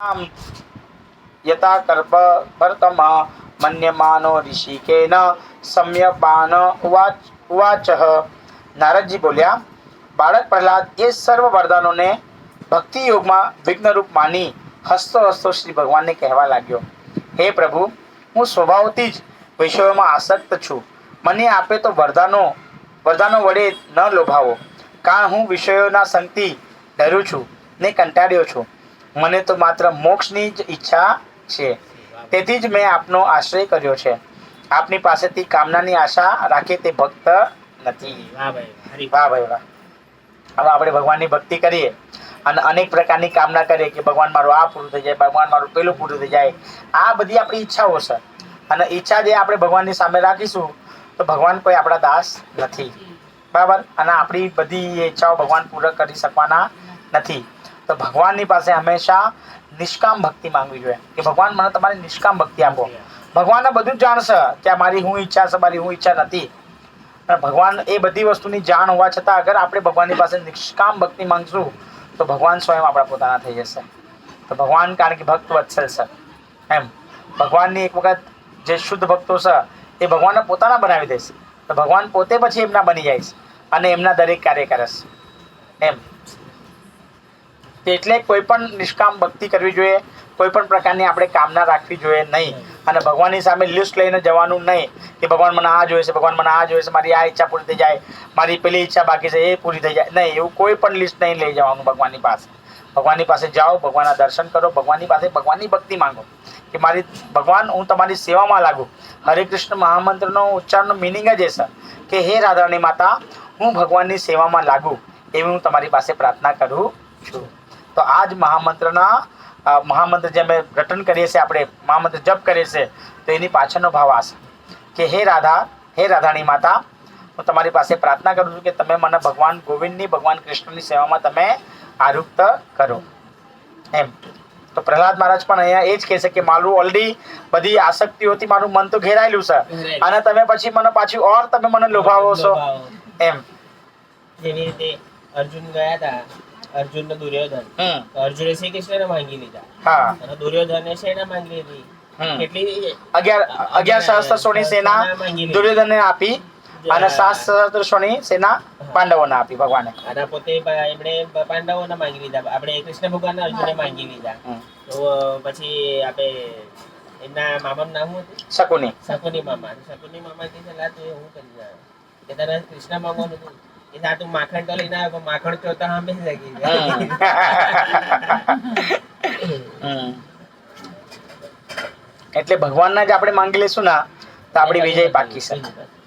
આમ યથા કર્પ ભરતમ મન્યમાનો ઋષિકેન સમ્યપાન ઉવાચ ઉવાચ નારદજી બોલ્યા બાળક પ્રહલાદ એ સર્વ વરદાનોને ભક્તિ યોગમાં વિઘ્નરૂપ માની હસતો હસતો શ્રી ભગવાનને કહેવા લાગ્યો હે પ્રભુ હું સ્વભાવથી જ વિષયોમાં આસક્ત છું મને આપે તો વરદાનો વરદાનો વડે ન લોભાવો કારણ હું વિષયોના સંગથી ડરું છું ને કંટાળ્યો છું મને તો માત્ર મોક્ષની જ ઈચ્છા છે. તેથી જ મેં આપનો આશ્રય કર્યો છે. આપની પાસેથી કામનાની આશા રાખે તે ભક્ત નથી. વાહ ભાઈ વાહ ભાઈ વાહ. હવે આપણે ભગવાનની ભક્તિ કરીએ અને અનેક પ્રકારની કામના કરીએ કે ભગવાન મારું આ પૂરું થઈ જાય ભગવાન મારું પેલું પૂરું થઈ જાય. આ બધી આપણી ઈચ્છાઓ છે. અને ઈચ્છા જે આપણે ભગવાનની સામે રાખીશું તો ભગવાન કોઈ આપણા દાસ નથી. બરાબર? અને આપણી બધી ઈચ્છાઓ ભગવાન પૂરા કરી શકવાના નથી. તો ભગવાનની પાસે હંમેશા નિષ્કામ ભક્તિ માંગવી જોઈએ. કે ભગવાન, મને તમારી નિષ્કામ ભક્તિ આપો. ભગવાનને બધું જ જાણશે કે મારી હું ઈચ્છા છે, મારી હું ઈચ્છા નથી. પણ ભગવાન એ બધી વસ્તુની જાણ હોવા છતાં અગર આપણે ભગવાનની પાસે નિષ્કામ ભક્તિ માંગશું, તો ભગવાન સ્વયં આપણા પોતાના થઈ જશે. તો ભગવાન કારણ કે ભક્ત વત્સલ છે. એમ. ભગવાનની એક વખત જે શુદ્ધ ભક્તો છે, એ ભગવાનને પોતાના બનાવી દેશે. તો ભગવાન પોતે પછી એમના બની જાય છે અને એમના દરેક કાર્ય કરે છે. એમ. એટલે કોઈ પણ નિષ્કામ ભક્તિ કરવી જોઈએ, કોઈ પણ પ્રકારની આપણે કામના રાખવી જોઈએ નહીં. અને ભગવાનની સામે લિસ્ટ લઈને જવાનું નહીં કે ભગવાન મને આ જોઈએ છે, ભગવાન મને આ જોઈએ છે, મારી આ ઈચ્છા પૂરી થઈ જાય, મારી પેલી ઈચ્છા બાકી છે, એ પૂરી થઈ જાય. નહીં, એવું કોઈ પણ લિસ્ટ નહીં લઈ જવાનું ભગવાનની પાસે. ભગવાનની પાસે જાઓ, ભગવાનના દર્શન કરો, ભગવાનની પાસે ભગવાનની ભક્તિ માંગો કે મારી ભગવાન, હું તમારી સેવામાં લાગુ. હરે કૃષ્ણ મહામંત્રનો ઉચ્ચારનો મિનિંગ જ એ છે કે હે રાધારાણી માતા, હું ભગવાનની સેવામાં લાગુ, એવી હું તમારી પાસે પ્રાર્થના કરું છું. તો આ જ મહામંત્રના મહામંત્ર જે અમે રટન કરીએ છીએ આપણે મહામંત્ર જપ કરીએ છીએ તો એની પાછળનો ભાવ આ છે કે હે રાધા હે રાધાણી માતા હું તમારી પાસે પ્રાર્થના કરું છું કે તમે મને ભગવાન ગોવિંદની ભગવાન કૃષ્ણની સેવામાં તમે આરુક્ત કરો. એમ. તો પ્રહલાદ મહારાજ પણ અહીંયા એ જ કહે છે કે મારું ઓલરેડી બધી આસક્તિઓથી મારું મન તો ઘેરાયેલું છે. અને તમે પછી મને પાછી ઓર તમે મને લોભાવો છો. એમ. જેવી રીતે અર્જુન ગયા હતા અર્જુન ને દુર્યોધન અર્જુને શ્રી કૃષ્ણને માંગી લીધા. અને દુર્યોધને શેને માંગી લીધી? કેટલી? અગિયાર અગિયાર સહસ્ત્રસોની સેના દુર્યોધનને આપી અને સાત સહસ્ત્રસોની સેના પાંડવોને આપી ભગવાને. અને પોતે એમણે પાંડવોને માંગી લીધા. આપણે કૃષ્ણ ભગવાન અર્જુને માંગી લીધા. તો પછી આપણે એમના મામાનું નામ હતું? શકુની. શકુની મામા. શકુની મામા કે હું કરી કે તને કૃષ્ણ માંગવાનું હતું કે લા તું માખણ તો લઈને આવ્યો માખણ તો તો સામે જ લાગી હમ. એટલે ભગવાનના જ આપણે માંગી લઈશું ના તો આપણી વિજય પાકી છે.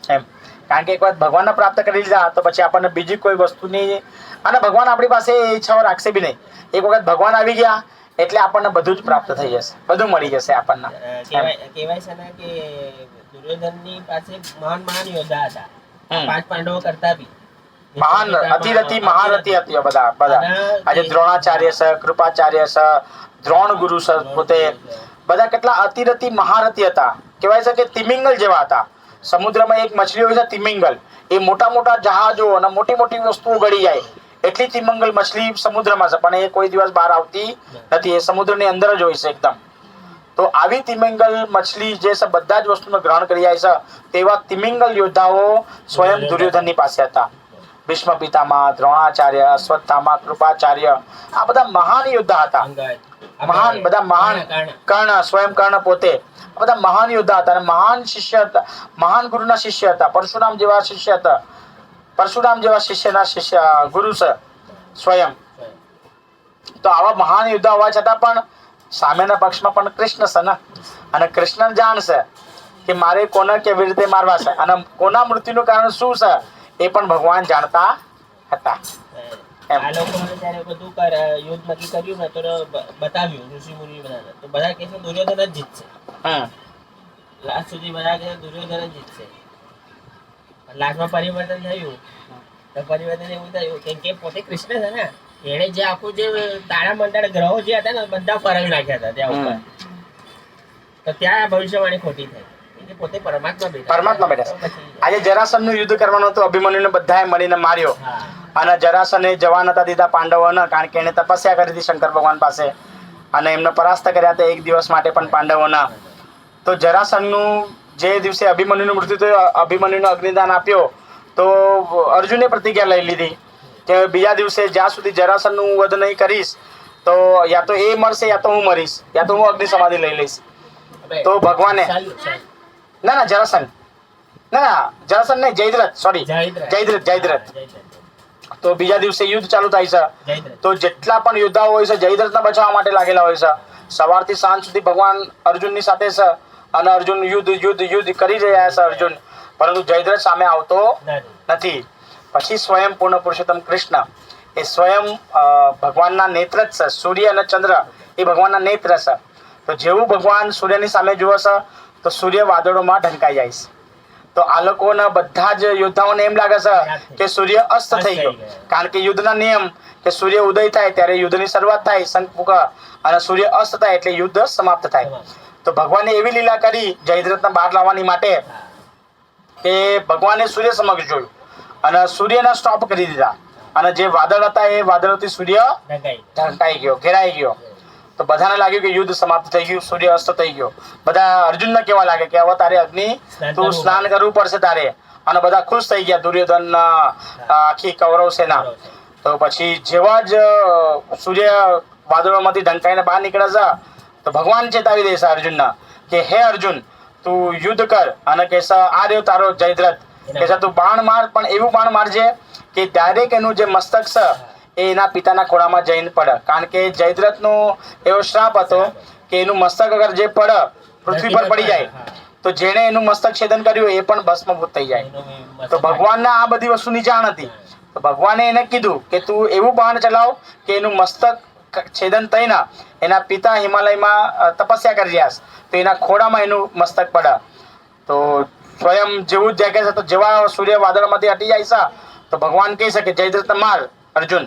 એમ. કારણ કે એક વાત ભગવાનને પ્રાપ્ત કરી લીધા તો પછી આપણને બીજી કોઈ વસ્તુ નહીં અને ભગવાન આપણી પાસે ઈચ્છાઓ રાખશે બી નહીં. એક વખત ભગવાન આવી ગયા એટલે આપણને બધું જ પ્રાપ્ત થઈ જશે. બધું મળી જશે આપણને. કહેવાય છે ને કે દુર્યોધનની પાસે મહાન મહાન યોદ્ધા હતા. પાંચ પાંડવો કરતા બી. મહાન અતિરથી મહારથી હતી બધા બધા. આજે દ્રોણાચાર્ય છે કૃપાચાર્ય છે દ્રોણ ગુરુ છે પોતે બધા કેટલા અતિરથી મહારથી હતા. કહેવાય છે કે તિમિંગલ જેવા હતા. સમુદ્રમાં એક મછલી હોય છે તિમિંગલ. એ મોટા મોટા જહાજો અને મોટી મોટી વસ્તુઓ ગળી જાય. એટલી તિમિંગલ મછલી સમુદ્રમાં છે પણ એ કોઈ દિવસ બહાર આવતી નથી. એ સમુદ્રની અંદર જ હોય છે એકદમ. તો આવી તિમિંગલ મછલી જે છે બધા જ વસ્તુને ગ્રહણ કરી જાય છે તેવા તિમિંગલ યોદ્ધાઓ સ્વયં દુર્યોધનની પાસે હતા. ભીષ્મ પિતામાં દ્રોણાચાર્ય અશ્વત્થામાં કૃપાચાર્ય આ બધા મહાન યોદ્ધા હતા. મહાન બધા મહાન કર્ણ સ્વયં કર્ણ પોતે. બધા મહાન યોદ્ધા હતા અને મહાન શિષ્ય હતા. મહાન ગુરુના શિષ્ય હતા. પરશુરામ જેવા શિષ્ય હતા. પરશુરામ જેવા શિષ્યના શિષ્ય ગુરુ છે સ્વયં. તો આવા મહાન યોદ્ધા હોવા છતાં પણ સામેના પક્ષમાં પણ કૃષ્ણ છે ને. અને કૃષ્ણ જાણશે કે મારે કોને કેવી રીતે મારવા છે અને કોના મૃત્યુનું કારણ શું છે એ પણ ભગવાન જાણતા હતા. એમ. આ લોકોએ જ્યારે બધું યુદ્ધ નક્કી કર્યું ને તો બતાવ્યું ઋષિ મુનિ બધાને. તો બધા કહે છે દુર્યોધન જ જીતશે. લાસ્ટ સુધી બધા કહે દુર્યોધન જ જીતશે. લાસ્ટમાં પરિવર્તન થયું. તો પરિવર્તન એવું થયું કેમ કે પોતે કૃષ્ણ છે ને એને જે આખું જે તારા મંડળ ગ્રહો જે હતા ને બધા ફરક નાખ્યા હતા ત્યાં ઉપર. તો ત્યાં ભવિષ્યવાણી ખોટી થઈ. પરમાત્મા બેઠા આજે જરાસનનું યુદ્ધ કરવાનું હતું અભિમન્યુને બધાએ મળીને માર્યો. અને જરાસને જવા નતા દીધા પાંડવોને કારણ કે એને તપસ્યા કરી હતી શંકર ભગવાન પાસે. અને એમને પરાસ્ત કર્યા હતા એક દિવસ માટે પણ પાંડવોના. તો જરાસનનું જે દિવસે અભિમન્યુનું મૃત્યુ થયું અભિમન્યુનો અગ્નિદાન આપ્યો તો અર્જુને પ્રતિજ્ઞા લઈ લીધી કે બીજા દિવસે જ્યાં સુધી જરાસન હું વધ નહીં કરીશ તો યા તો એ મરશે યા તો હું મરીશ યા તો હું અગ્નિ સમાધિ લઈ લઈશ. તો ભગવાને-. ના ના જરાસન ના ના જરાસન નહીં જયદ્રથ સોરી જયદ્રથ. જયદ્રથ. તો બીજા દિવસે યુદ્ધ ચાલુ થાય છે. તો જેટલા પણ યોદ્ધાઓ હોય છે જયદ્રથને બચાવવા માટે લાગેલા હોય છે. સવારથી સાંજ સુધી ભગવાન અર્જુનની સાથે છે અને અર્જુન યુદ્ધ યુદ્ધ યુદ્ધ કરી રહ્યા છે અર્જુન. પરંતુ જયદ્રથ સામે આવતો નથી. નથી. પછી સ્વયં પૂર્ણ પુરુષોત્તમ કૃષ્ણ એ સ્વયં ભગવાનના નેત્ર જ છે. સૂર્ય અને ચંદ્ર એ ભગવાનના નેત્ર છે. તો જેવું ભગવાન સૂર્યની સામે જુએ છે તો સૂર્ય વાદળોમાં ઢંકાઈ જાય છે. તો આ લોકોના બધા જ યોદ્ધાઓને એમ લાગે છે કે સૂર્ય અસ્ત થઈ ગયો. કારણ કે યુદ્ધના નિયમ કે સૂર્ય ઉદય થાય ત્યારે યુદ્ધની શરૂઆત થાય શંખ અને સૂર્ય અસ્ત થાય એટલે યુદ્ધ સમાપ્ત થાય. તો ભગવાને એવી લીલા કરી જયદ્રથને બહાર લાવવાની માટે કે ભગવાને સૂર્ય સમક્ષ જોયું અને સૂર્યને સ્ટોપ કરી દીધા. અને જે વાદળ હતા એ વાદળોથી સૂર્ય ઢંકાઈ. ઢંકાઈ ગયો ઘેરાઈ ગયો. તો બધાને લાગ્યું કે યુદ્ધ સમાપ્ત થઈ ગયું સૂર્ય અસ્ત થઈ ગયો. બધા અર્જુનને કેવા લાગે કે હવે તારે અગ્નિ તું સ્નાન કરવું પડશે તારે. અને બધા ખુશ થઈ ગયા દુર્યોધન આખી કૌરવ સેના. તો પછી જેવા જ સૂર્ય વાદળોમાંથી ઢંકાઈને બહાર નીકળે છે તો ભગવાન ચેતાવી દેશે અર્જુન અર્જુનના કે હે અર્જુન તું યુદ્ધ કર અને કેસા આ રહ્યો તારો જયદ્રથ. કેસા તું બાણ માર પણ એવું બાણ મારજે કે ડાયરેક્ટ એનું જે મસ્તક છે એ એના પિતાના ખોળામાં જઈને પડે. કારણ કે જયદ્રથનો એવો શ્રાપ હતો કે એનું મસ્તક અગર જે પડે, પૃથ્વી પર પડી જાય, તો જેણે એનું મસ્તક છેદન કર્યું એ પણ ભસ્મભૂત થઈ જાય. તો ભગવાનને આ બધી વસ્તુની જાણ હતી. તો ભગવાને એને કીધું કે તું એવું બાણ ચલાવ કે એનું મસ્તક છેદન થઈને એના પિતા હિમાલયમાં તપસ્યા કરી રહ્યા તો એના ખોડામાં એનું મસ્તક પડે. તો સ્વયં જેવું જ દેખે છે. તો જેવા સૂર્ય વાદળમાંથી હટી જાય છે. તો ભગવાન કહી શકે જયદ્રથ માર, અર્જુન.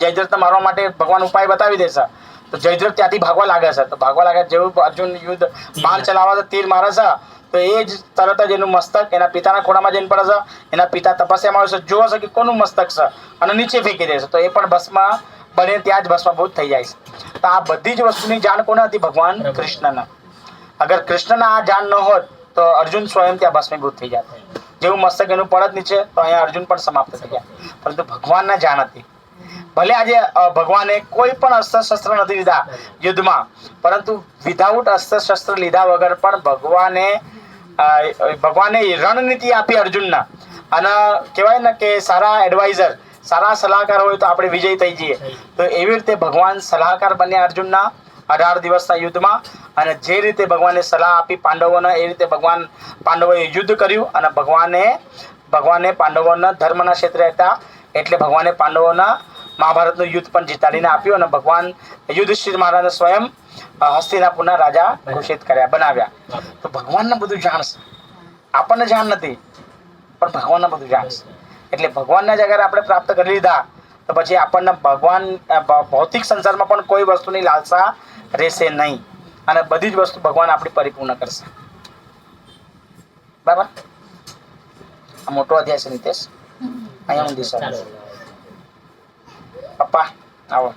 જયદ્રથને મારવા માટે ભગવાન ઉપાય બતાવી દેશે તો જયદ્રથ ત્યાંથી ભાગવા લાગે છે. તો ભાગવા લાગે જેવું અર્જુન યુદ્ધ બાણ ચલાવવા છે તીર મારે છે. તો એ જ તરત જ એનું મસ્તક એના પિતાના ખોડામાં જઈને પડે છે. એના પિતા તપસ્યામાં આવે છે. જોવે છે કે કોનું મસ્તક છે. અને નીચે ફેંકી દે છે. તો એ પણ ભસ્મમાં બને ત્યાં જ ભસ્માભૂત થઈ જાય છે. તો આ બધી જ વસ્તુની જાણ કોને હતી? ભગવાન કૃષ્ણના. અગર કૃષ્ણના આ જાણ ન હોત તો અર્જુન સ્વયં ત્યાં ભસ્મીભૂત થઈ જાત. જેવું મસ્તક એનું પડત નીચે તો અહીંયા અર્જુન પણ સમાપ્ત થઈ ગયા. પરંતુ ભગવાનના જાણ હતી. ભલે આજે ભગવાને કોઈ પણ અસ્ત્રશસ્ત્ર નથી લીધા યુદ્ધમાં, પરંતુ વિધાઉટ અસ્ત્રશસ્ત્ર લીધા વગર પણ ભગવાને ભગવાને રણનીતિ આપી અર્જુનના. અને કહેવાય ને કે સારા એડવાઇઝર સારા સલાહકાર હોય તો આપણે વિજય થઈ જઈએ. તો એવી રીતે ભગવાન સલાહકાર બન્યા અર્જુનના અઢાર દિવસના યુદ્ધમાં અને જે રીતે ભગવાને સલાહ આપી પાંડવોને, એ રીતે ભગવાન પાંડવોએ યુદ્ધ કર્યું અને ભગવાને ભગવાને પાંડવોના ધર્મના ક્ષેત્રે હતા. એટલે ભગવાને પાંડવોના મહાભારતનું યુદ્ધ પણ જીતાડીને આપ્યું અને ભગવાન યુધિષ્ઠિર મહારાજને સ્વયં હસ્તિનાપુરના રાજા ઘોષિત કર્યા, બનાવ્યા. તો ભગવાનને બધું જાણશે. આપણને જાણ નથી, પણ ભગવાનને બધું જાણશે. એટલે ભગવાનના જ અગર આપણે પ્રાપ્ત કરી લીધા, તો પછી આપણને ભગવાન ભૌતિક સંસારમાં પણ કોઈ વસ્તુની લાલસા રહેશે નહીં. અને બધી જ વસ્તુ ભગવાન આપણી પરિપૂર્ણ કરશે. બરાબર? આ મોટો અધ્યાય છે, નીતેશ. અહીંયા ઊંધી સર. પપ્પા, આવો.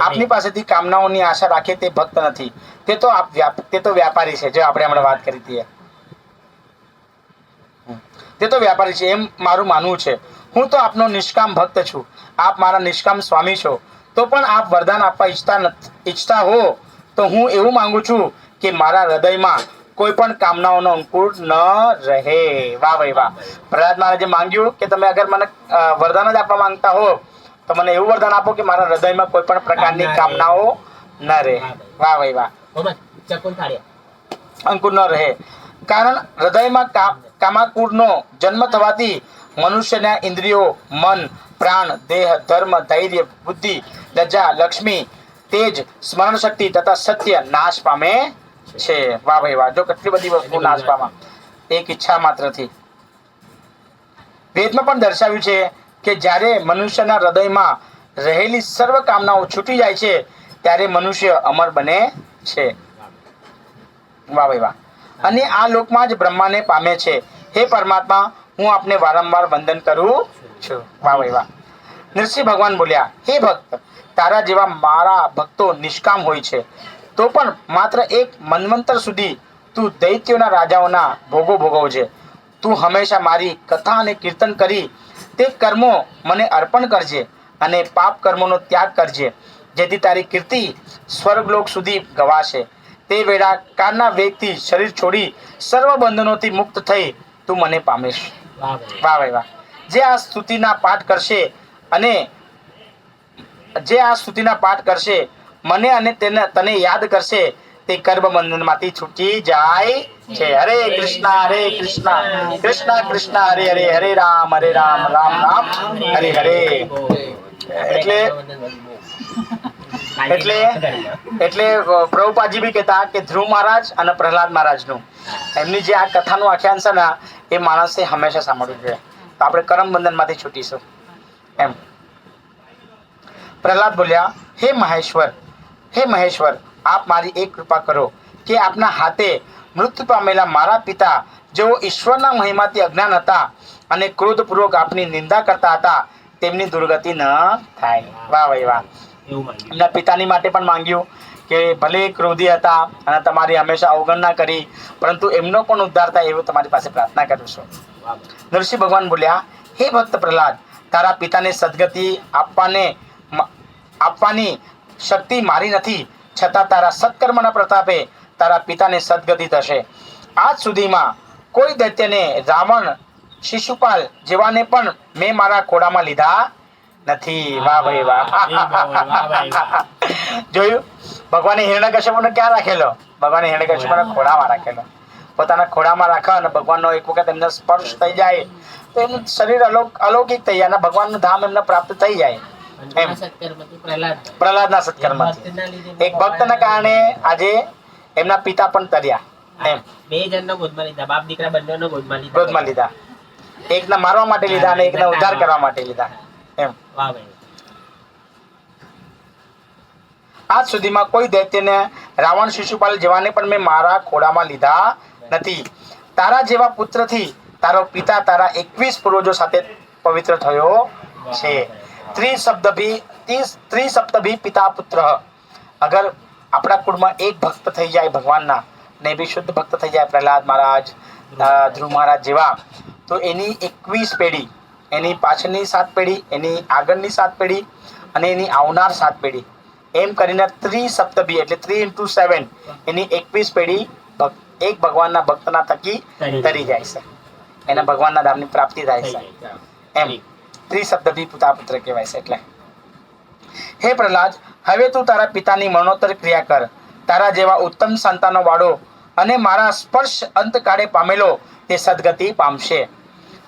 આપની પાસેથી કામનાઓની આશા રાખે તે ભક્ત નથી. તે તો આપ તે તો વ્યાપારી છે, જે આપણે હમણાં વાત કરી હતી તે તો વ્યાપારી છે, એમ મારું માનવું છે. હું તો આપનો નિષ્કામ ભક્ત છું. આપ મારા નિષ્કામ સ્વામી છો. તો પણ આપ વરદાન આપવા ઈચ્છતા ઈચ્છતા હો, તો હું એવું માંગુ છું કે મારા હૃદયમાં કોઈ પણ કામનાઓનો અંકુર ન રહે. વાહ ભાઈ વાહ. પ્રહલાદ મહારાજે માંગ્યું કે તમે અગર મને વરદાન જ આપવા માંગતા હો તો મને એવું વરદાન આપો કે મારા હૃદયમાં કોઈ પણ પ્રકારની કામનાઓ ન રહે. વાહ ભાઈ વાહ. અંકુર ન રહે. કારણ હૃદયમાં કામાકુરનો જન્મ થવાથી મનુષ્યના ઇન્દ્રિયો મન પ્રાણ દેહ ધર્મ ધૈર્ય બુદ્ધિ લજ્જા લક્ષ્મી તેજ સ્મરણ શક્તિ તથા સત્ય નાશ પામે છે. વાહ ભાઈ વાહ. જો કેટલી બધી વસ્તુ નાશ પામા. એક ઈચ્છા માત્રથી. વેદમાં પણ દર્શાવ્યું છે કે જ્યારે મનુષ્યના હૃદયમાં રહેલી સર્વ કામનાઓ છૂટી જાય છે, ત્યારે મનુષ્ય અમર બને છે. વાહ ભાઈ વાહ. અને આ લોકમાં જ બ્રહ્માને પામે છે. હે પરમાત્મા, હું આપને વારંવાર વંદન કરું છું. વાહ ભાઈ વાહ. નરસિંહ ભગવાન બોલ્યા, હે ભક્ત, તારા જેવા મારા ભક્તો નિષ્કામ હોય છે. તો પણ માત્ર એક મન્વંતર સુધી તું દૈત્યોના રાજાઓના ભોગો ભોગવજે. તું હંમેશા મારી કથા અને કીર્તન કરી તે કર્મો મને અર્પણ કરજે અને પાપ કર્મોનો ત્યાગ કરજે જેથી તારી કીર્તિ સ્વર્ગલોક સુધી ગવાશે. તે વેળા કાનના વેગથી શરીર છોડી સર્વ બંધનોથી મુક્ત થઈ તું મને પામીશ. વાહ ભાઈ. વાહ જે આ સ્તુતિના પાઠ કરશે અને જે આ સ્તુતિના પાઠ કરશે મને અને તેને તને યાદ કરશે તે કર્મ બંધનમાંથી છૂટી જાય છે. હરે કૃષ્ણ હરે કૃષ્ણ. કૃષ્ણ કૃષ્ણ, હરે હરે હરે રામ હરે રામ રામ રામ, હરે હરે. એટલે એટલે એટલે પ્રભુપાજી બી કહેતા કે ધ્રુવ મહારાજ અને પ્રહલાદ મહારાજનું. એમની જે આ કથાનું આખ્યાન છે ને, એ માણસે હંમેશા સાંભળવું જોઈએ. તો આપણે કરમ બંધનમાંથી છૂટીશું. એમ. પ્રહલાદ બોલ્યા, હે મહેશ્વર હે મહેશ્વર આપ મારી એક કૃપા કરો કે આપના હાથે મૃત્યુ પામેલા મારા પિતા જેઓ ઈશ્વરના મહિમાથી અજ્ઞાન હતા અને ક્રોધપૂર્વક આપની નિંદા કરતા હતા તેમની દુર્ગતિ ન થાય. વાહ ભાઈ વાહ. એમના પિતાની માટે પણ માંગ્યું કે ભલે ક્રોધી હતા અને તમારી હંમેશા અવગણના કરી પરંતુ એમનો પણ ઉદ્ધાર થાય એવું તમારી પાસે પ્રાર્થના કરું છું. નરસિંહ ભગવાન બોલ્યા હે ભક્ત પ્રહલાદ તારા પિતાને સદગતિ આપવાને આપવાની શક્તિ મારી નથી છતાં તારા સત્કર્મના પ્રતાપે તારા પિતાને સદગતિ થશે. આજ સુધીમાં કોઈ દૈત્યને રાવણ શિશુપાલ જેવાને પણ મેં મારા ખોડામાં લીધા નથી. વાહ ભાઈ વાહ. જોયું? ભગવાને હિરણ્યકશ્યપને ક્યાં રાખેલો? ભગવાને હિરણ્યકશ્યપના ખોડામાં રાખેલો. પોતાના ખોડામાં રાખા અને ભગવાનનો એક વખત એમને સ્પર્શ થઈ જાય તો એમનું શરીર અલૌક અલૌકિક થઈ જાય અને ભગવાનનું ધામ એમને પ્રાપ્ત થઈ જાય. પ્રહલાદના. સત્કર્મથી. એક ભક્તના કારણે આજે એમના પિતા પણ તર્યા. એમ. બે જણનો ગોદમાં લીધા. બાપ દીકરા બંનેનો ગોદમાં લીધા. ગોદમાં લીધા. એકને મારવા માટે લીધા અને એકને ઉદ્ધાર કરવા માટે લીધા. એમ. વાહ ભાઈ. આજ સુધીમાં કોઈ દૈત્યને રાવણ શિશુપાલ જેવાને પણ મેં મારા ખોડામાં લીધા નથી. તારા જેવા પુત્રથી તારો પિતા તારા એકવીસ પૂર્વજો સાથે પવિત્ર થયો છે. ત્રિશબ્દભી ત્રીસ ભી પિતા પુત્ર. અગર આપણા કુળમાં એક ભક્ત થઈ જાય ભગવાનના ને બી શુદ્ધ ભક્ત થઈ જાય પ્રહલાદ મહારાજ ધ્રુવ મહારાજ જેવા તો એની એકવીસ પેઢી એની પાછળની સાત પેઢી એની આગળની સાત પેઢી અને એની આવનાર સાત પેઢી. એમ કરીને ત્રિસપ્તભી એટલે થ્રી ઇન્ટુ સેવન એની એકવીસ પેઢી એક ભગવાનના ભક્તના થકી તરી જાય છે. એને ભગવાનના ધામની પ્રાપ્તિ થાય છે. એમ. ત્રિશબ્દભી પિતા પુત્ર કહેવાય છે એટલે. હે પ્રહલાદ, હવે તું તારા પિતાની મરણોત્તર ક્રિયા કર. તારા જેવા ઉત્તમ સંતાનો વાળો અને મારા સ્પર્શ અંતકાળે પામેલો તે સદગતિ પામશે.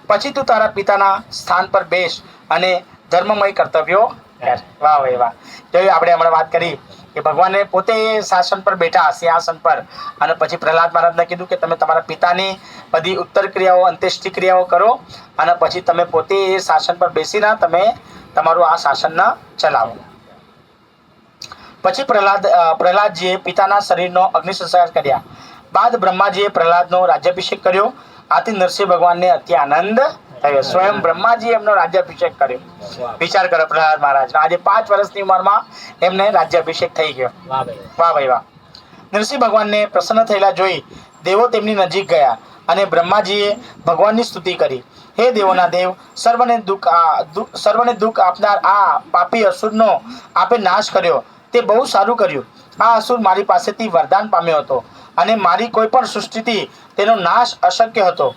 પછી તું તારા પિતાના સ્થાન પર બેસ અને ધર્મમય કર્તવ્યો કર. વાહ ભાઈ વાહ. જોયું આપણે હમણાં વાત કરી કે ભગવાને પોતે શાસન પર બેઠા, સિંહાસન પર. અને પછી પ્રહલાદ મહારાજને કીધું કે તમે તમારા પિતાની બધી ઉત્તર ક્રિયાઓ અંત્યેષ્ટિ ક્રિયાઓ કરો અને પછી તમે પોતે એ શાસન પર બેસીને તમે તમારું આ શાસન ચલાવો. પછી પ્રહલાદ પ્રહલાદજીએ પિતાના શરીરનો અગ્નિ સંસ્કાર કર્યા. બાદ બ્રહ્માજીએ પ્રહલાદનો રાજ્યાભિષેક કર્યો. આથી નરસિંહ ભગવાનને અતિ આનંદ થયો સ્વયં બ્રહ્માજી એમનો રાજ્યાભિષેક કર્યો. વિચાર કરો પ્રહલાદ મહારાજ આજે પાંચ વર્ષની ઉંમરમાં એમને રાજ્યાભિષેક થઈ ગયો. વાહ ભાઈ વાહ. નરસિંહ ભગવાનને પ્રસન્ન થયેલા જોઈ દેવો તેમની નજીક ગયા અને બ્રહ્માજીએ ભગવાનની સ્તુતિ કરી. હે દેવોના દેવ સર્વને દુઃખ આ સર્વને દુઃખ આપનાર આ પાપી અસુરનો આપે નાશ કર્યો. તે બહુ સારું કર્યું. આ અસુર મારી પાસેથી વરદાન પામ્યો હતો અને મારી કોઈ પણ સૃષ્ટિથી તેનો નાશ અશક્ય હતો.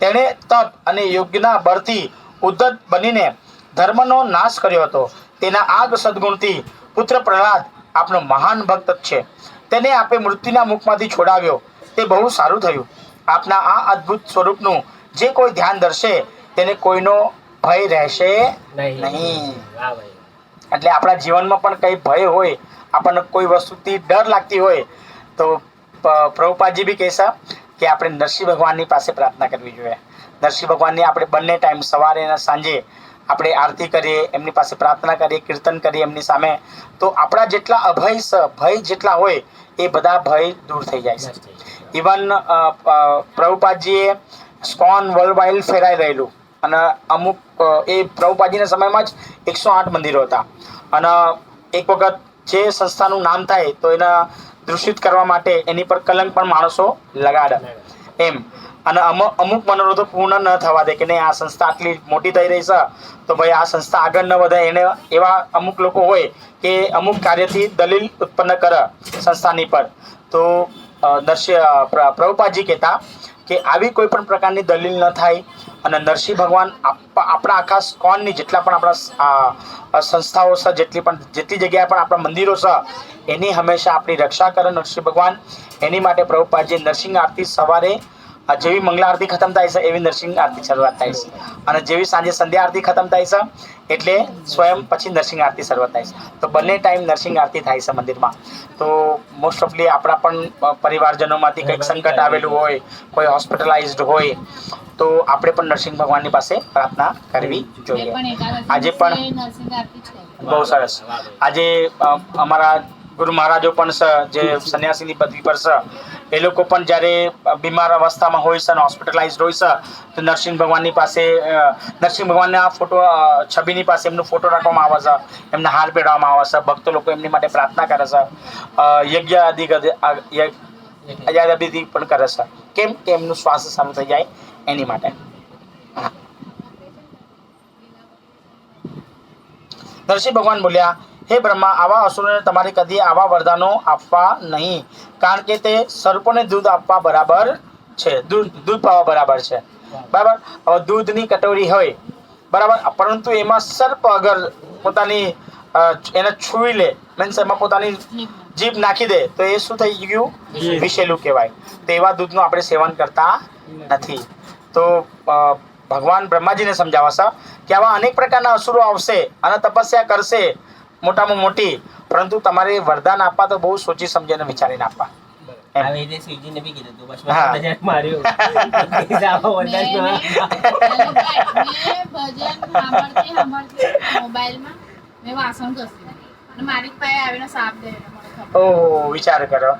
તેણે તપ અને યોગ્યના બળથી ઉદ્ધત બનીને ધર્મનો નાશ કર્યો હતો. તેના આગ સદગુણથી પુત્ર પ્રહલાદ આપણો મહાન ભક્ત છે. તેને આપે મૃત્યુના મુખમાંથી છોડાવ્યો. તે બહુ સારું થયું. આપના આ અદ્ભુત સ્વરૂપનું જે કોઈ ધ્યાન ધરશે તેને કોઈનો ભય રહેશે નહીં. એટલે આપણા જીવનમાં પણ કંઈ ભય હોય આપણને કોઈ વસ્તુથી ડર લાગતી હોય તો પ્રભુપાદજી બી કહેશે કે આપણે નરસિંહ ભગવાનની પાસે પ્રાર્થના કરવી જોઈએ. નરસિંહ ભગવાનની આપણે બંને ટાઈમ સવારે અને સાંજે આપણે આરતી કરીએ એમની પાસે પ્રાર્થના કરીએ કીર્તન કરીએ એમની સામે તો આપણા જેટલા અભય ભય જેટલા હોય એ બધા ભય દૂર થઈ જાય છે. ઇવન પ્રભુપાદજીએ સ્કોન વર્લ્ડ વાઇડ ફેરાઈ રહેલું. અને અમુક એ પ્રભુપાદજીના સમયમાં જ એકસો આઠ મંદિરો હતા. અને એક વખત જે સંસ્થાનું નામ થાય તો એના દૂષિત કરવા માટે એની પર કલંક પણ માણસો લગાડે. એમ. અને અમુક અમુક મનોરથો પૂર્ણ ન થવા દે કે નહીં, આ સંસ્થા આટલી મોટી થઈ રહી છે, તો ભાઈ આ સંસ્થા આગળ ન વધે. એને એવા અમુક લોકો હોય કે અમુક કાર્યથી દલીલ ઉત્પન્ન કરે સંસ્થાની પર. તો દર્શ્ય પ્રભુપાદજી કહેતા કે આવી કોઈ પણ પ્રકારની દલીલ ન થાય અને નરસિંહ ભગવાન આપ- આપણા આખા સ્કોનની જેટલા પણ આપણા સંસ્થાઓ છે જેટલી પણ, જેટલી જગ્યાએ પણ આપણા મંદિરો છે એની હંમેશા આપણી રક્ષા કરે નરસિંહ ભગવાન. એની માટે પ્રભુપાદજી નરસિંહ આરતી સવારે જેવી મંગલા આરતી ખતમ થાય છે, એવી નરસિંહ આરતી શરૂઆત થાય છે. અને જેવી સાંજે સંધ્યા આરતી ખતમ થાય છે એટલે સ્વયં પછી નરસિંહ આરતી શરૂઆત થાય છે. તો બંને ટાઈમ નરસિંહ આરતી થાય છે મંદિરમાં. તો મોસ્ટ ઓફલી આપણા પણ પરિવારજનોમાંથી કંઈક સંકટ આવેલું હોય કોઈ હોસ્પિટલાઇઝડ હોય તો આપણે પણ નરસિંહ ભગવાનની પાસે પ્રાર્થના કરવી જોઈએ. આજે પણ બહુ સરસ. આજે અમારા ગુરુ મહારાજો પણ છે જે સંન્યાસીની પદવી પર છે એ લોકો પણ જ્યારે બીમાર અવસ્થામાં હોય છે અને હોસ્પિટલાઇઝડ હોય છે તો નરસિંહ ભગવાનની પાસે નરસિંહ ભગવાનના ફોટો છબીની પાસે એમનો ફોટો રાખવામાં આવે છે એમને હાર પહેરવામાં આવે છે ભક્તો લોકો એમની માટે પ્રાર્થના કરે છે યજ્ઞ આદિ અજાદિ પણ કરે છે કેમ કે એમનું શ્વાસ સારું થઈ જાય એની માટે. નરસિંહ ભગવાન બોલ્યા હે બ્રહ્મા આવા અસુરોને તમારે કદી આવા વરદાનો આપવા નહીં. કારણ કે તે સર્પોને દૂધ આપવા બરાબર છે. દૂધ દૂધ પાવા બરાબર છે. બરાબર? હવે દૂધની કટોરી હોય. બરાબર? પરંતુ એમાં સર્પ અગર પોતાની એને છૂઈ લે મીન્સ એમાં પોતાની જીભ નાખી દે તો એ શું થઈ ગયું. વિષેલું. કહેવાય. તો એવા દૂધનું આપણે સેવન કરતા નથી. તો ભગવાન બ્રહ્માજીને સમજાવશે કે આવા અનેક પ્રકારના અસુરો આવશે અને તપસ્યા કરશે. મોટામાં મોટી પરંતુ તમારે વરદાન આપવા તો બહુ સોચી સમજીને વિચારીને આપવા. ઓહો વિચાર કરો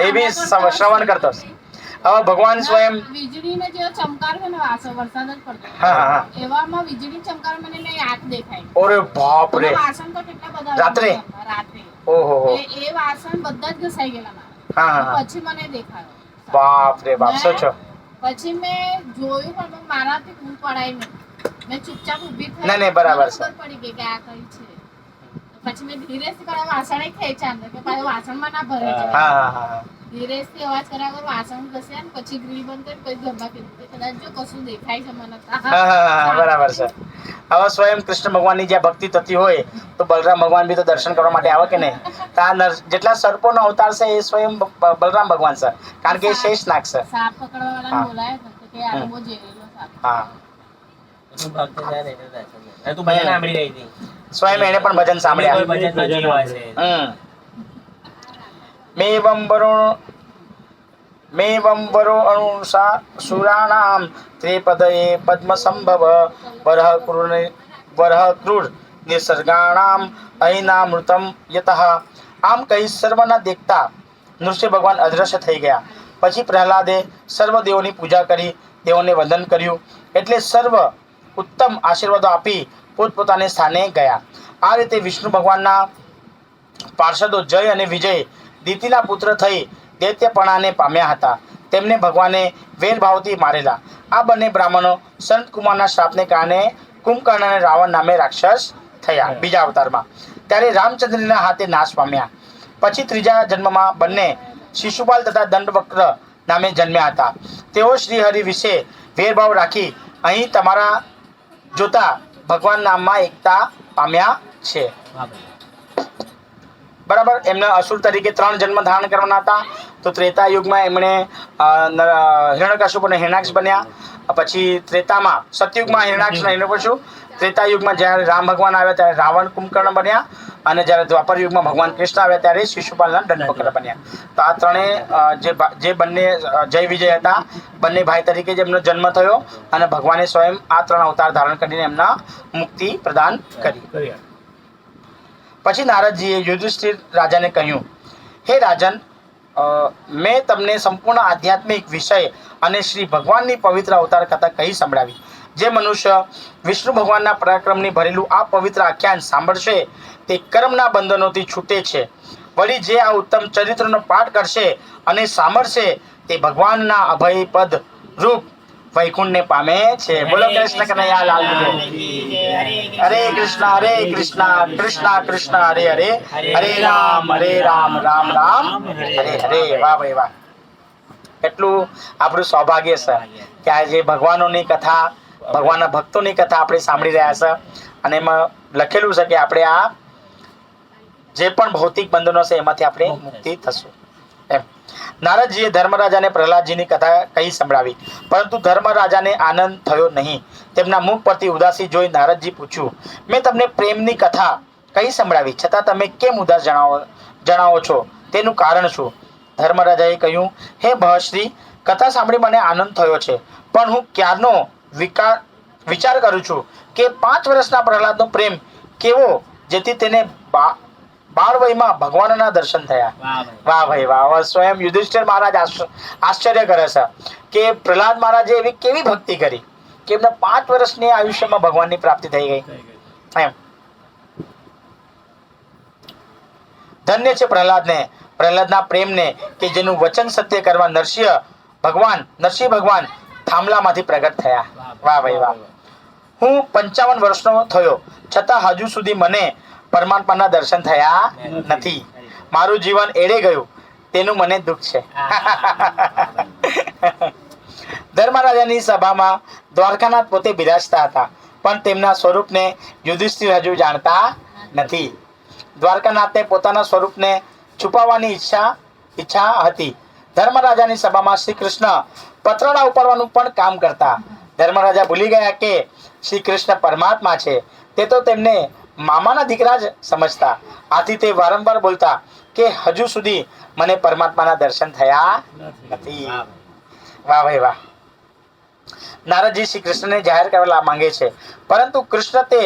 એ બી શ્રવ- શ્રવણ કરતો. હવે ભગવાન સ્વયં વીજળીને જે ચમકાર છે ને વાસો વરસાદ જ પડતો હા હા હા. એવામાં વીજળી ચમકાર મને લઈ આંખ દેખાય. ઓરે બાપ રે વાસણ તો કેટલા બધા રાત્રે? રાત્રે. ઓહો હો. એ વાસણ બધા જ ઘસાઈ ગયેલા. હા હા પછી મને દેખાયો. બાપ રે બાપ સોચો. પછી મેં જોયું પણ મારાથી હું પડાય નહીં. મેં ચૂપચાપ ઊભી થઈ. ના, ના, બરાબર છે. પડી ગઈ કે આ કઈ છે. પછી મેં ધીરેથી કરવા વાસણ ખેંચ્યા અંદર કે પાછું વાસણમાં ના ભરે હા હા હા. ધીરેથી અવાજ કર્યા વાસણ ઘસે ને પછી ગ્રીલ બંધ કરી પછી ઘરમાં કીધું કદાચ જો કશું દેખાય છે મને બરાબર છે. હવે સ્વયં કૃષ્ણ ભગવાનની જ્યાં ભક્તિ થતી હોય તો બલરામ ભગવાન બી તો દર્શન કરવા માટે આવે કે નહીં? તો આ જેટલા સર્પોનો અવતાર છે એ સ્વયં બલરામ ભગવાન છે. કારણ કે એ શેષ નાગ છે. સાપ પકડવા હા. વાળાને બોલાય તો કે આ બહુ ઝેરીલો સાપ હા. સ્વયં એને પણ ભજન સાંભળ્યા. ભજન હોય છે. હમ. મેવમ વરુણ, મેવમ વરો અણુષા સુરાણામ ત્રિપદયે પદ્મ સંભવ વરહ કૃણ, વરહ ક્રૂર નિસર્ગાણામ અહિનામૃતમ યતઃ. આમ કહી સર્વના દેખતા નૃસિંહ ભગવાન અદ્રશ્ય થઈ ગયા. પછી પ્રહલાદે સર્વ દેવોની પૂજા કરી તેઓને વંદન કર્યું. એટલે સર્વ ઉત્તમ આશીર્વાદો આપી પોતપોતાને સ્થાને ગયા. આ રીતે વિષ્ણુ ભગવાનના પાર્ષદો જય અને વિજય દીતિના પુત્ર થઈ દૈત્યપણાને પામ્યા હતા. તેમને ભગવાને વેરભાવથી મારેલા. આ બંને બ્રાહ્મણો સંત કુમારના શ્રાપને કારણે કુંભકર્ણ અને રાવણ નામે રાક્ષસ થયા બીજા અવતારમાં. ત્યારે રામચંદ્રના હાથે નાશ પામ્યા. પછી ત્રીજા જન્મમાં બંને શિશુપાલ તથા દંડવક્ર નામે જન્મ્યા હતા. તેઓ શ્રીહરિ વિશે વેરભાવ રાખી અહીં તમારા જોતા ભગવાન નામમાં એકતા પામ્યા છે. બરાબર? એમને અસુર તરીકે ત્રણ જન્મ ધારણ કરવાના હતા. તો ત્રેતા યુગમાં એમણે ન- અને હિરણાક્ષ બન્યા. પછી ત્રેતામાં, સતયુગમાં હિરણાક્ષ અને હિરણ્યકશિપુ ત્રેતા યુગમાં જ્યારે રામ ભગવાન આવ્યા ત્યારે રાવણ કુંભકર્ણ બન્યા અને જ્યારે દ્વાપર યુગમાં ભગવાન કૃષ્ણ આવ્યા ત્યારે શિશુપાલના દંડપકર બન્યા. તો આ ત્રણેય જે જે બંને જય વિજય હતા, બંને ભાઈ તરીકે જ એમનો જન્મ થયો અને ભગવાને સ્વયં આ ત્રણ અવતાર ધારણ કરીને એમના મુક્તિ પ્રદાન કરી. પછી નારદજીએ યુધિષ્ઠિર રાજાને કહ્યું, હે રાજન મેં તમને સંપૂર્ણ આધ્યાત્મિક વિષય અને શ્રી ભગવાનની પવિત્ર અવતાર કથા કહી સંભળાવી. જે મનુષ્ય વિષ્ણુ ભગવાનના પરાક્રમની ભરેલું આ પવિત્ર આખ્યાન સાંભળશે, તે કર્મના બંધનોથી છૂટે છે. વળી જે આ ઉત્તમ ચરિત્રનો પાઠ કરશે અને સાંભળશે, તે ભગવાનના અભય પદ રૂપ વૈકુંઠને પામે છે. બોલો કૃષ્ણ કનૈયા લાલ. હરે કૃષ્ણ હરે કૃષ્ણ. કૃષ્ણ કૃષ્ણ હરે હરે. હરે રામ હરે રામ રામ રામ. હરે હરે વાહ ભાઈ વાહ. એટલું આપણું સૌભાગ્ય છે કે આજે ભગવાનોની કથા ભગવાનના ભક્તોની કથા આપણે સાંભળી રહ્યા છે. અને એમાં લખેલું છે કે આપણે આ જે પણ ભૌતિક બંધનો છે એમાંથી આપણે મુક્તિ થશું. એમ નારદજીએ ધર્મરાજાને પ્રહલાદજીની કથા કહી સંભળાવી, પરંતુ ધર્મરાજાને આનંદ થયો નહીં. તેમના મુખ પરથી ઉદાસી જોઈ નારદજી પૂછ્યું, મેં તમને પ્રેમની કથા કહી સંભળાવી, છતાં તમે કેમ ઉદાસ જણાવો જણાવો છો? તેનું કારણ શું? ધર્મરાજાએ કહ્યું, હે મહર્ષિ કથા સાંભળી મને આનંદ થયો છે, પણ હું ક્યારનો વિકાર, વિચાર કરું છું કે પાંચ વર્ષના પ્રહલાદનો પ્રેમ કેવો, જેથી તેને બા- બાળ વયમાં ભગવાનના દર્શન થયા. વાહ ભાઈ. વાહ સ્વયં યુધિષ્ઠિર મહારાજ આશ્ચર્ય કરે છે કે પ્રહલાદ મહારાજે એવી કેવી ભક્તિ કરી કે એમને પાંચ વર્ષની આયુષ્યમાં ભગવાનની પ્રાપ્તિ થઈ ગઈ. એમ. ધન્ય છે પ્રહલાદને પ્રહલાદના પ્રેમને કે જેનું વચન સત્ય કરવા નરસિંહ ભગવાન નરસિંહ ભગવાન થાંભલામાંથી પ્રગટ થયા. વાહ ભાઈ વાહ. હું પંચાવન વર્ષનો થયો. છતાં હજુ સુધી મને પરમાત્માના દર્શન થયા નથી. મારું જીવન એળે ગયું. તેનું મને દુઃખ છે. ધર્મરાજાની સભામાં દ્વારકાનાથ પોતે બિરાજતા હતા, પણ તેમના સ્વરૂપને યુધિષ્ઠિર હજુ જાણતા નથી. દ્વારકાનાથને પોતાના સ્વરૂપને છુપાવવાની ઈચ્છા ઈચ્છા હતી. ધર્મરાજાની સભામાં શ્રી કૃષ્ણ પતરાડા ઉપાડવાનું પણ કામ કરતા. ધર્મરાજા ભૂલી ગયા કે શ્રી કૃષ્ણ પરમાત્મા છે. તે તો તેમને મામાના દીકરા જ સમજતા. આથી તે વારંવાર બોલતા કે હજુ સુધી મને પરમાત્માના દર્શન થયા નથી. વાહ ભાઈ વાહ. નારદજી શ્રી કૃષ્ણને જાહેર કરવા માંગે છે. પરંતુ કૃષ્ણ તે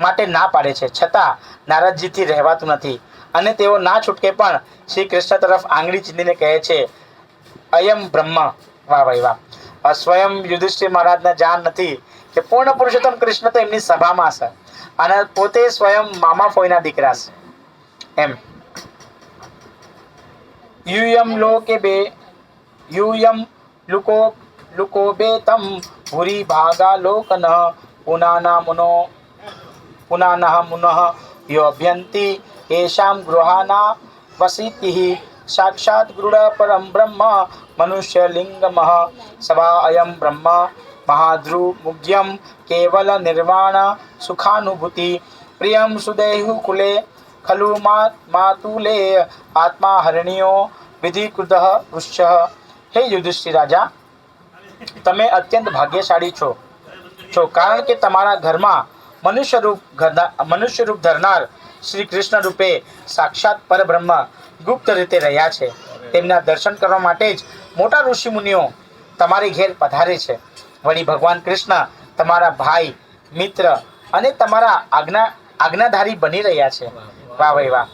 માટે ના પાડે છે. છતાં નારદજીથી રહેવાતું નથી. અને તેઓ ના છૂટકે પણ શ્રી કૃષ્ણ તરફ આંગળી ચીંધીને કહે છે અયમ બ્રહ્મ. વાહ ભાઈ વાહ. સ્વયં યુધિષ્ઠિર મહારાજને જાણ નથી કે પૂર્ણ પુરુષોત્તમ કૃષ્ણ તો એમની સભામાં છે અને પોતે સ્વયં મામા ફોઈના દીકરા છે. એમ. યુયમ લોકે બે, યુયમ લુકો લુકો બેતમ ભૂરી ભાગા લોકન, પુનાના મુનો, પુનાનઃ મુનઃ યોભ્યંતિ એશામ ગૃહાના વસીતિ, સાક્ષાત ગૃઢ પરમ બ્રહ્મ મનુષ્યલિંગમઃ સવા અયમ બ્રહ્મ મહાધ્રુમુગ્યમ નિર્વાણ સુખાનુભૂતિ પ્રિયમ સુદેહુ કુલે ખલુ મા માતુલે આત્મા હરણ્યો વિધિકૃત વૃક્ષ હે યુધિષ્ઠિર રાજા તમે અત્યંત ભાગ્યશાળી છો। છો, કારણ કે તમારા ઘરમાં મનુષ્યરૂપ મનુષ્યરૂપ ધરનાર શ્રી કૃષ્ણ રૂપે સાક્ષાત પરબ્રહ્મ ગુપ્ત રીતે રહ્યા છે। તેમના દર્શન કરવા માટે જ મોટા ઋષિ મુનિઓ તમારી ઘેર પધારે છે। વળી ભગવાન કૃષ્ણ તમારા ભાઈ, મિત્ર અને તમારા આજ્ઞા, આજ્ઞાધારી બની રહ્યા છે. વાહ ભાઈ વાહ.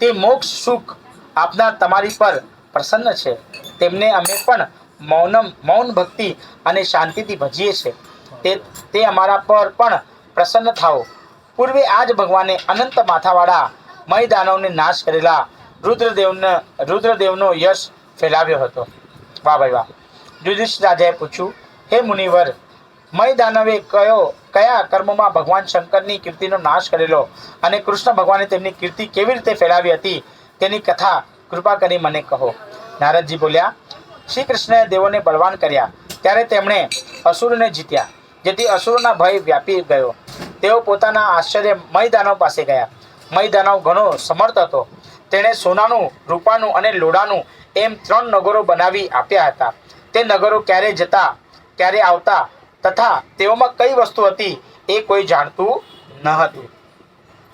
તે મોક્ષ સુખ આપનાર તમારી પર પ્રસન્ન છે. તેમને અમે પણ મૌનમ, મૌન ભક્તિ અને શાંતિથી ભજીએ છે તે તે અમારા પર પણ પ્રસન્ન થાઓ. પૂર્વે આ જ ભગવાને અનંત માથાવાળા મયદાનવને નાશ કરેલા રુદ્રદેવને, રુદ્રદેવનો યશ ફેલાવ્યો હતો. વાહ ભાઈ વાહ. યુધિષ્ઠિર રાજાએ પૂછ્યું, હે મુનિવર મય દાનવે કયો, કયા કર્મમાં ભગવાન શંકરની કીર્તિનો નાશ કરેલો અને કૃષ્ણ ભગવાને તેમની કીર્તિ કેવી રીતે ફેલાવી હતી તેની કથા કૃપા કરી મને કહો. નારદજી બોલ્યા શ્રી કૃષ્ણએ દેવોને બળવાન કર્યા. ત્યારે તેમણે અસુરને જીત્યા, જેથી અસુરોના ભય વ્યાપી ગયો. તેઓ પોતાના આશ્ચર્ય મય પાસે ગયા. મય ઘણો સમર્થ હતો. તેણે સોનાનું, રૂપાનું અને લોડાનું એમ ત્રણ નગરો બનાવી આપ્યા હતા. તે નગરો ક્યારે જતા, ક્યારે આવતા તથા તેઓમાં કઈ વસ્તુ હતી એ કોઈ જાણતું ન હતું.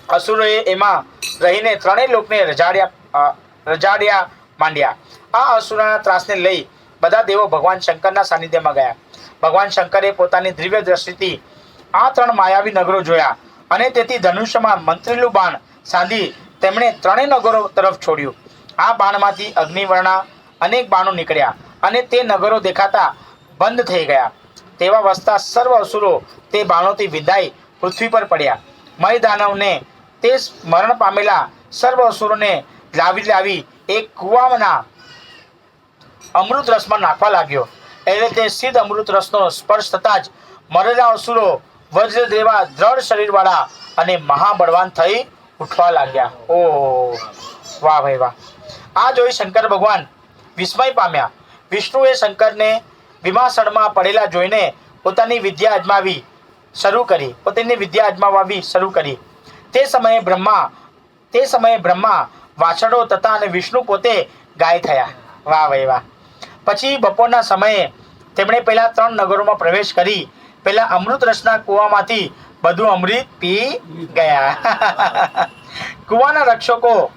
અસુરોએ એમાં રહીને ત્રણેય લોકને રજાડ્યા રજાડ્યા માંડ્યા. આ અસુરોના ત્રાસને લઈ બધા દેવો ભગવાન શંકરના સાનિધ્યમાં ગયા. ભગવાન શંકરે પોતાની દિવ્ય દ્રષ્ટિથી આ ત્રણ માયાવી નગરો જોયા અને તેથી ધનુષ્યમાં મંત્રેલું બાણ સાંધી તેમણે ત્રણેય નગરો તરફ છોડ્યું. આ બાણમાંથી અગ્નિવર્ણા અનેક બાણો નીકળ્યા અને તે નગરો દેખાતા બંધ થઈ ગયા. તેવા વસતા સર્વ અસુરો તે બાણોથી વિદાય પૃથ્વી પર પડ્યા. મય દાનવને તે મરણ પામેલા સર્વ અસુરોને લાવી લાવી એક કુવાના અમૃત રસમાં નાખવા લાગ્યો. એટલે તે સિદ્ધ અમૃત રસનો સ્પર્શ થતાં જ મરેલા અસુરો વજ્ર દેવા દ્રઢ શરીરવાળા અને મહાબળવાન થઈ ઉઠવા લાગ્યા. ઓ વાહ ભાઈ વાહ. આ જોઈ શંકર ભગવાન વિસ્મય પામ્યા. વિષ્ણુએ શંકરને વિમાસણમાં પડેલા જોઈને પોતાની વિદ્યા અજમાવી, શરૂ કરી. પોતાની વિદ્યા અજમાવવી શરૂ કરી. તે સમયે બ્રહ્મા, તે સમયે બ્રહ્મા વાછડો તથા અને વિષ્ણુ પોતે ગાય થયા. વાહ ભાઈ વાહ. પછી બપોરના સમયે તેમણે પહેલા ત્રણ નગરોમાં પ્રવેશ કરી. પહેલા અમૃત રસના કૂવામાંથી બધું અમૃત પી ગયા. કૂવાના રક્ષકો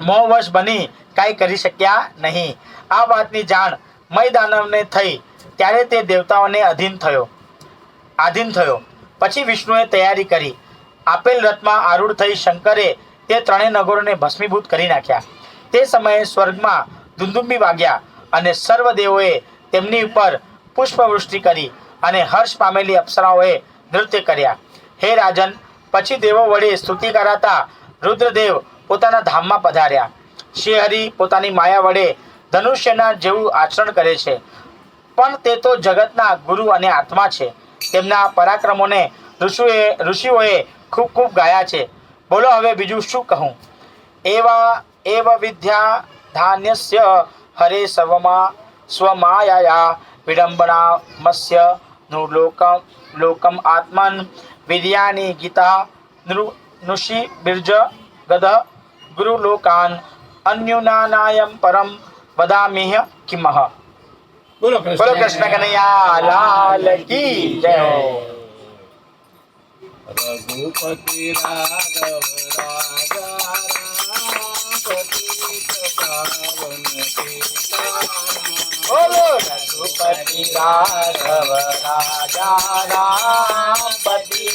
મોહવશ બની કાંઈ કરી શક્યા નહીં. આ વાતની જાણ મય દાનવને થઈ ત્યારે તે દેવતાઓને અધીન થયો. આધીન થયો. પછી વિષ્ણુએ તૈયારી કરી. આપેલ રથમાં આરૂઢ થઈ શંકરે તે ત્રણેય નગરોને ભસ્મીભૂત કરી નાખ્યા. તે સમયે સ્વર્ગમાં ધુંધુંબી વાગ્યા અને સર્વ દેવોએ તેમની ઉપર પુષ્પવૃષ્ટિ કરી અને હર્ષ પામેલી અપ્સરાઓએ નૃત્ય કર્યા. હે રાજન, પછી દેવો વડે સ્તુતિ કરાતા રુદ્રદેવ પોતાના ધામમાં પધાર્યા. શ્રીહરિ પોતાની માયા વડે ધનુષ્યના જેવું આચરણ કરે છે. પણ તે તો જગતના ગુરુ અને આત્મા છે. તેમના પરાક્રમોને ઋષિઓએ ઋષિઓએ ખૂબ ખૂબ ગાયા છે. બોલો હવે બીજું શું કહું? એવા, એવ વિદ્યા ધાન્યસ્ય હરે સર્વમાં સ્વમાયા વિડંબના મત્સ્ય લોકમ લોકમ આત્મન વિદ્યાની ગીતા નૃ નૃષિ બિર્જ ગદ ગુરુલોકાન અન્યુનાનાયમ પરમ વદામિહ કિમહ બોલો બોલો કૃષ્ણ કનૈયા લાલ કી જય. રઘુપતિ રાઘવ રાજા બોલો. રઘુપતિ રાઘવ રાજા રામ પતિ